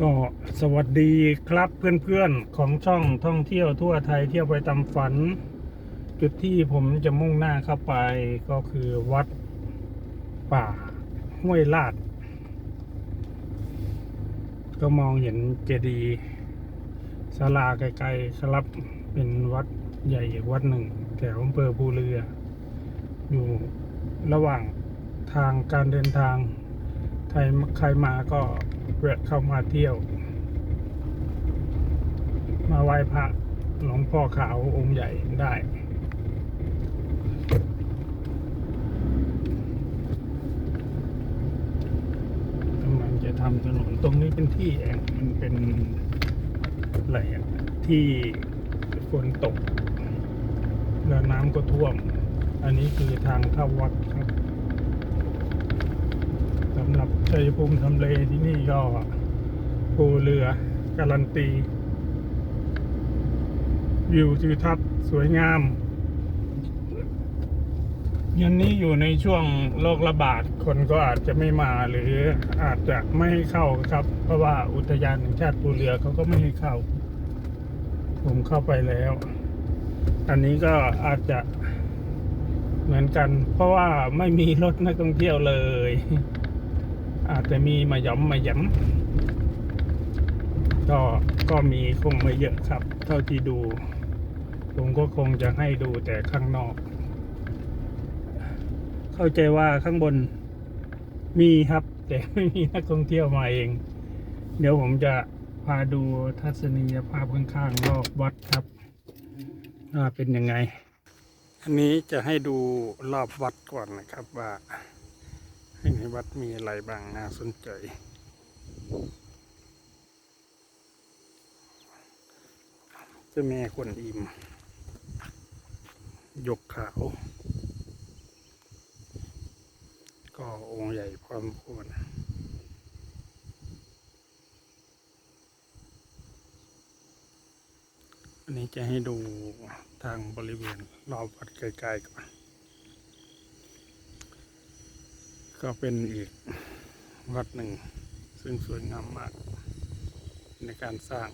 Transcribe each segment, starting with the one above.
ก็สวัสดีครับเพื่อนๆของช่องท่องเที่ยวทั่วไทยเที่ยวไปตามฝัน จุดที่ผมจะมุ่งหน้าเข้าไปก็คือวัดป่าห้วยลาด ก็มองเห็นเจดีย์ศาลาไกลๆครับเป็นวัดใหญ่วัดหนึ่งแถวอำเภอภูเรือ อยู่ระหว่างทางการเดินทางใครใครมาก็ แวะเข้ามาเที่ยว มาไหว้พระหลวงพ่อขาวองค์ใหญ่ได้กำลังจะทำถนนตรงนี้เป็นที่แองมันเป็นอะไรอะที่ฝนตก แล้วน้ำก็ท่วม อันนี้คือทางเข้าวัดครับำหรับชัยภูมิทำเลที่นี่ก็ภูเรือการันตี วิวทิวทัศน์สวยงาม ยันนี้อยู่ในช่วงโรคระบาดคนก็อาจจะไม่มาหรืออาจจะไม่ให้เข้าครับ เพราะว่าอุทยานแห่งชาติภูเรือเขาก็ไม่ให้เข้า ผมเข้าไปแล้ว อันนี้ก็อาจจะเหมือนกัน เพราะว่าไม่มีรถนักท่องเที่ยวเลย อาจจะมีมาหย่อมมาหย้ำก็ก็มีคงไม่เยอะครับ เท่าที่ดูผมก็คงจะให้ดูแต่ข้างนอก เข้าใจว่าข้างบนมีครับ แต่ไม่มีนักท่องเที่ยวมาเอง เดี๋ยวผมจะพาดูทัศนียภาพข้างๆรอบวัดครับว่าเป็นยังไง อันนี้จะให้ดูรอบวัดก่อนนะครับว่า ในวัดมีอะไรบ้างน่าสนใจ เจ้าแม่กวนอิมยกขาว ก็องค์ใหญ่พร้อมควรอันนี้จะให้ดูทางบริเวณรอบวัดไกลๆก่อน ก็เป็นอีกวัดหนึ่ง ซึ่งสวยงามมากในการสร้าง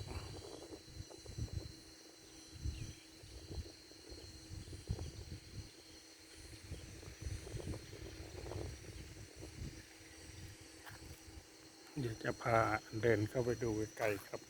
เดี๋ยวจะพาเดินเข้าไปดูไกลๆครับ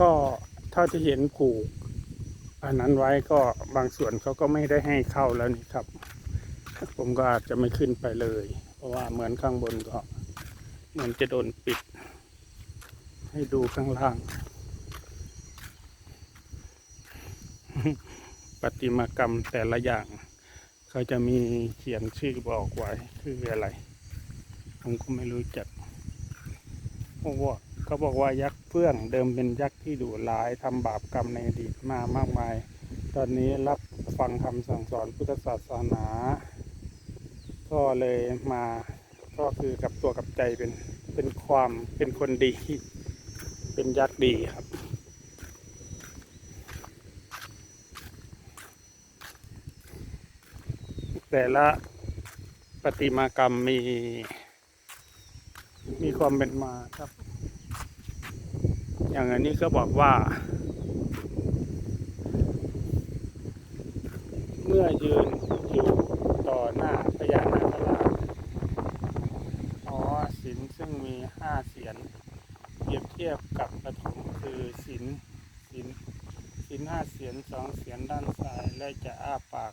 ก็ เท่าที่เห็นผูก อันนั้นไว้ก็บางส่วนเขาก็ไม่ได้ให้เข้าแล้วนี่ครับ ผมก็อาจจะไม่ขึ้นไปเลย เพราะว่าเหมือนข้างบนก็เหมือนจะโดนปิด ให้ดูข้างล่างประติมากรรมแต่ละอย่างเขาจะมีเขียนชื่อบอกไว้คืออะไร ผมก็ไม่รู้จักเพราะว่า เขาบอกว่ายักษ์เฟื่องเดิมเป็นยักษ์ที่ดุร้ายทำบาปกรรมในอดีตมามากมาย ตอนนี้รับฟังคำสั่งสอนพุทธศาสนา ก็เลยมาก็คือกับตัวกับใจเป็นเป็นความเป็นคนดี เป็นยักษ์ดีครับแต่ละประติมากรรมมี มีความเป็นมาครับ อย่างอันนี้ก็บอกว่า เมื่อยืนอยู่ต่อหน้าพญานาคราชอ๋อศิลซึ่งมีห้าเสียนเปรียบเทียบกับปฐมคือศิลศิลศิลห้าเสียนสองเสียนด้านซ้ายและจะอ้าปาก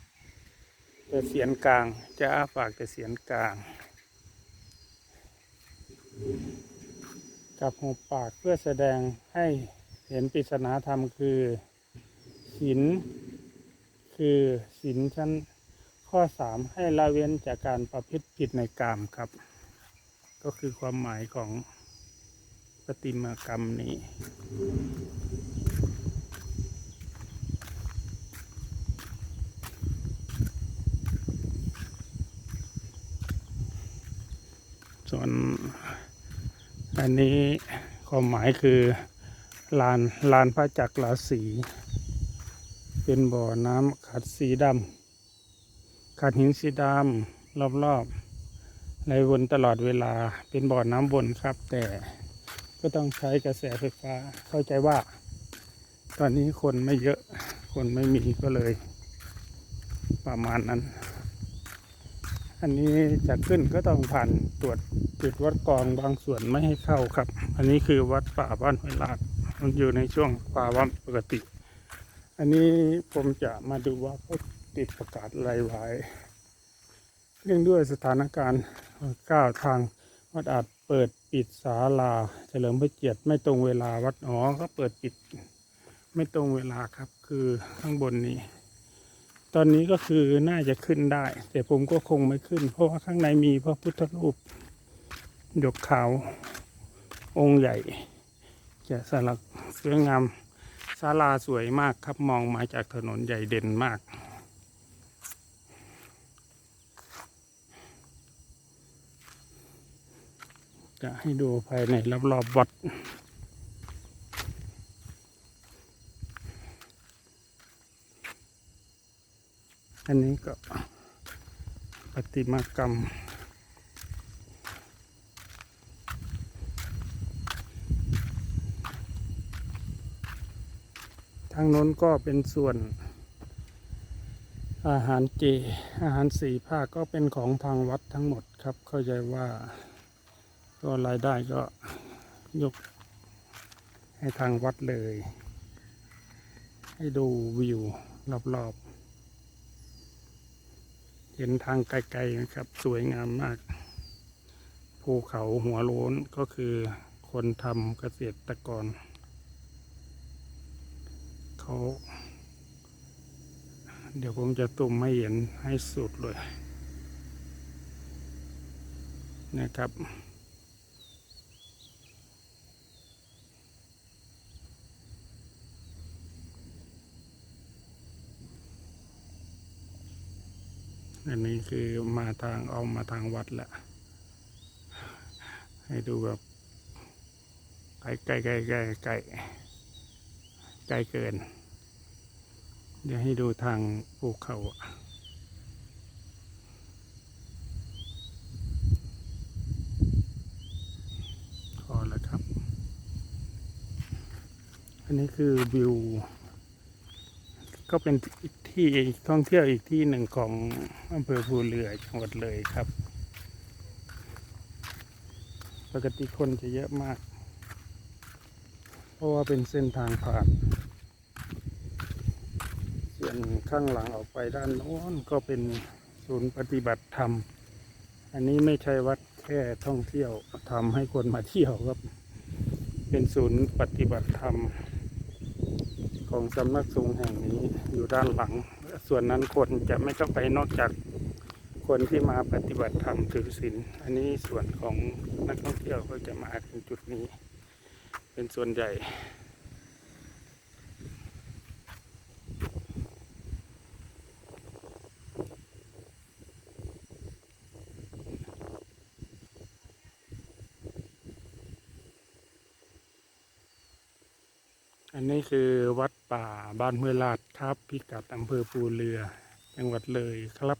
แต่เสียนกลาง จะอ้าปากแต่เสียนกลาง กับหุบปากเพื่อแสดงให้เห็นปริศนาธรรมคือศีลคือศีลชั้นข้อสามให้ละเว้นจากการประพฤติผิดในกามครับ ก็คือความหมายของประติมากรรมนี้ส่วน อันนี้ความหมายคือลานลานพระจักรราศีเป็นบ่อน้ำขัดสีดำขัดหินสีดำรอบๆในวนตลอดเวลาเป็นบ่อน้ำวนครับ แต่ก็ต้องใช้กระแสไฟฟ้าเข้าใจว่า ตอนนี้คนไม่เยอะคนไม่มีก็เลย ประมาณนั้น อันนี้จะขึ้นก็ต้องผ่านตรวจจุดวัดกรองบางส่วนไม่ให้เข้าครับ อันนี้คือวัดป่าบ้านห้วยลาดมันอยู่ในช่วงป่าว่านปกติ อันนี้ผมจะมาดูว่าเขาติดประกาศอะไรไว้เรื่องด้วยสถานการณ์ก้าวทางวัดอาจเปิดปิดศาลาเฉลิมพระเกียรติไม่ตรงเวลาวัดอ๋อก็เปิดปิดไม่ตรงเวลาครับ คือข้างบนนี้ ตอนนี้ก็คือน่าจะขึ้นได้ แต่ผมก็คงไม่ขึ้น เพราะว่าข้างในมีพระพุทธรูปหยกขาวองค์ใหญ่แกะสลักสวยงามศาลาสวยมากครับมองมาจากถนนใหญ่เด่นมาก จะให้ดูภายในรอบๆวัด อันนี้ก็ปฏิมากรรม ทางโน้นก็เป็นส่วน อาหารเจ อาหารสี่ภาคก็เป็นของทางวัดทั้งหมดครับ เข้าใจว่าก็รายได้ก็ยกให้ทางวัดเลย ให้ดูวิวรอบๆ เห็นทางไกลๆนะครับ สวยงามมาก ภูเขาหัวโล้นก็คือคนทำเกษตรกร เขา เดี๋ยวผมจะตุ่มให้เห็นให้สุดเลยนะครับ อันนี้คือมาทางเอามาทางวัดแหละ ให้ดูแบบไกลไกลไกลไกลไกลไกลเกิน เดี๋ยวให้ดูทางภูเขาพอแล้วครับ อันนี้คือวิว ก็เป็น ที่ท่องเที่ยวอีกที่หนึ่งของอำเภอภูเรือจังหวัดเลยครับ ปกติคนจะเยอะมาก เพราะว่าเป็นเส้นทางผ่านส่วนข้างหลังออกไปด้านโน้นก็เป็นศูนย์ปฏิบัติธรรม อันนี้ไม่ใช่วัดแค่ท่องเที่ยวทำให้คนมาเที่ยวครับ เป็นศูนย์ปฏิบัติธรรม ของสำนักสงฆ์แห่งนี้อยู่ด้านหลัง ส่วนนั้นคนจะไม่ต้องไปนอกจากคนที่มาปฏิบัติธรรมถือศีลอันนี้ส่วนของนักท่องเที่ยวก็จะมาถึงจุดนี้ เป็นส่วนใหญ่อันนี้คือวัด ป่าบ้านห้วยลาดครับ พิกัดอำเภอภูเรือ จังหวัดเลยครับ